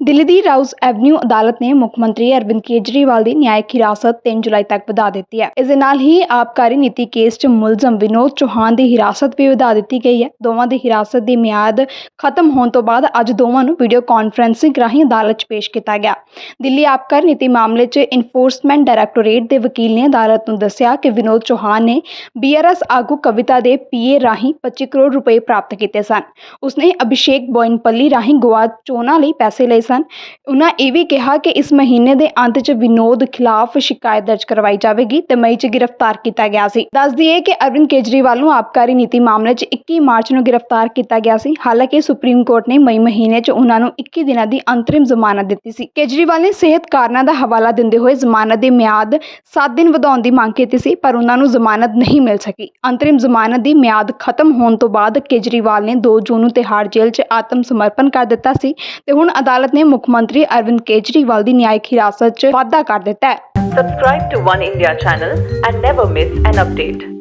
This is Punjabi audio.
ਦਿੱਲੀ ਦੀ ਰਾਉਸ ਐਵਨਿਊ ਅਦਾਲਤ ਨੇ ਮੁੱਖ ਮੰਤਰੀ ਅਰਵਿੰਦ ਕੇਜਰੀਵਾਲ ਦੀ ਨਿਆਇਕ ਹਿਰਾਸਤ 3 ਜੁਲਾਈ ਤੱਕ ਵਧਾ ਦਿੱਤੀ ਹੈ। ਇਸ ਦੇ ਨਾਲ ਹੀ ਆਬਕਾਰੀ ਨੀਤੀ ਕੇਸ 'ਚ ਮੁਲਜ਼ਮ ਵਿਨੋਦ ਚੌਹਾਨ ਦੀ ਹਿਰਾਸਤ ਵੀ ਵਧਾ ਦਿੱਤੀ ਗਈ ਹੈ। ਦੋਵਾਂ ਦੀ ਹਿਰਾਸਤ ਦੀ ਮਿਆਦ ਖਤਮ ਹੋਣ ਤੋਂ ਬਾਅਦ ਅੱਜ ਦੋਵਾਂ ਨੂੰ ਵੀਡੀਓ ਕਾਨਫਰੰਸਿੰਗ ਰਾਹੀਂ ਅਦਾਲਤ 'ਚ ਪੇਸ਼ ਕੀਤਾ ਗਿਆ। ਦਿੱਲੀ ਆਬਕਾਰੀ ਨੀਤੀ ਮਾਮਲੇ 'ਚ ਇਨਫੋਰਸਮੈਂਟ ਡਾਇਰੈਕਟੋਰੇਟ ਦੇ ਵਕੀਲ ਨੇ ਅਦਾਲਤ ਨੂੰ ਦੱਸਿਆ ਕਿ ਵਿਨੋਦ ਚੌਹਾਨ ਨੇ ਬੀਆਰਐਸ ਆਗੂ ਕਵਿਤਾ ਦੇ ਪੀਏ ਰਾਹੀਂ 25 ਕਰੋੜ ਰੁਪਏ ਪ੍ਰਾਪਤ ਕੀਤੇ ਸਨ। ਉਸਨੇ ਅਭਿਸ਼ੇਕ ਬੋਇਨਪੱਲੀ ਰਾਹੀਂ ਗੋਆ ਚੋਣਾਂ ਲਈ ਪੈਸੇ ਲਏ ਸਨ। ਉਹਨਾਂ ਇਹ ਵੀ ਕਿਹਾ ਕਿ ਇਸ ਮਹੀਨੇ ਦੇ ਅੰਤ 'ਚ ਵਿਨੋਦ ਖਿਲਾਫ ਸ਼ਿਕਾਇਤ ਦਰਜ ਕਰਵਾਈ ਜਾਵੇਗੀ ਤੇ ਮਈ 'ਚ ਗ੍ਰਿਫਤਾਰ ਕੀਤਾ ਗਿਆ ਸੀ। ਦੱਸ ਦਈਏ ਕਿ ਅਰਵਿੰਦ ਕੇਜਰੀਵਾਲ ਨੂੰ ਆਬਕਾਰੀ ਨੀਤੀ ਮਾਮਲੇ 'ਚ 21 ਮਾਰਚ ਨੂੰ ਗ੍ਰਿਫਤਾਰ ਕੀਤਾ ਗਿਆ ਸੀ। ਹਾਲਾਂਕਿ ਸੁਪਰੀਮ ਕੋਰਟ ਨੇ ਮਈ ਮਹੀਨੇ 'ਚ ਉਹਨਾਂ ਨੂੰ 21 ਦਿਨਾਂ ਦੀ ਅੰਤਰਿਮ ਜ਼ਮਾਨਤ ਦਿੱਤੀ ਸੀ। ਕੇਜਰੀਵਾਲ ਨੇ ਸਿਹਤ ਕਾਰਨਾਂ ਦਾ ਹਵਾਲਾ ਦਿੰਦੇ ਹੋਏ ਜ਼ਮਾਨਤ ਦੀ ਮਿਆਦ 7 ਦਿਨ ਵਧਾਉਣ ਦੀ ਮੰਗ ਕੀਤੀ ਸੀ, ਪਰ ਉਹਨਾਂ ਨੂੰ ਜ਼ਮਾਨਤ ਨਹੀਂ ਮਿਲ ਸਕੀ। ਅੰਤਰਿਮ ਜ਼ਮਾਨਤ ਦੀ ਮਿਆਦ ਖਤਮ ਹੋਣ ਤੋਂ ਬਾਅਦ ਕੇਜਰੀਵਾਲ ਨੇ 2 ਜੂਨ ਨੂੰ ਤਿਹਾੜ ਜੇਲ੍ਹ 'ਚ ਆਤਮ ਸਮਰਪਣ ਕਰ ਦਿੱਤਾ ਸੀ ਤੇ ਹੁਣ ਅਦਾਲਤ ਨੇ ਨੇ ਮੁੱਖ ਮੰਤਰੀ ਅਰਵਿੰਦ ਕੇਜਰੀਵਾਲ ਦੀ ਨਿਆਇਕ ਹਿਰਾਸਤ 'ਚ ਵਾਧਾ ਕਰ ਦਿੱਤਾ ਹੈ subscribe to One India channel and never miss an update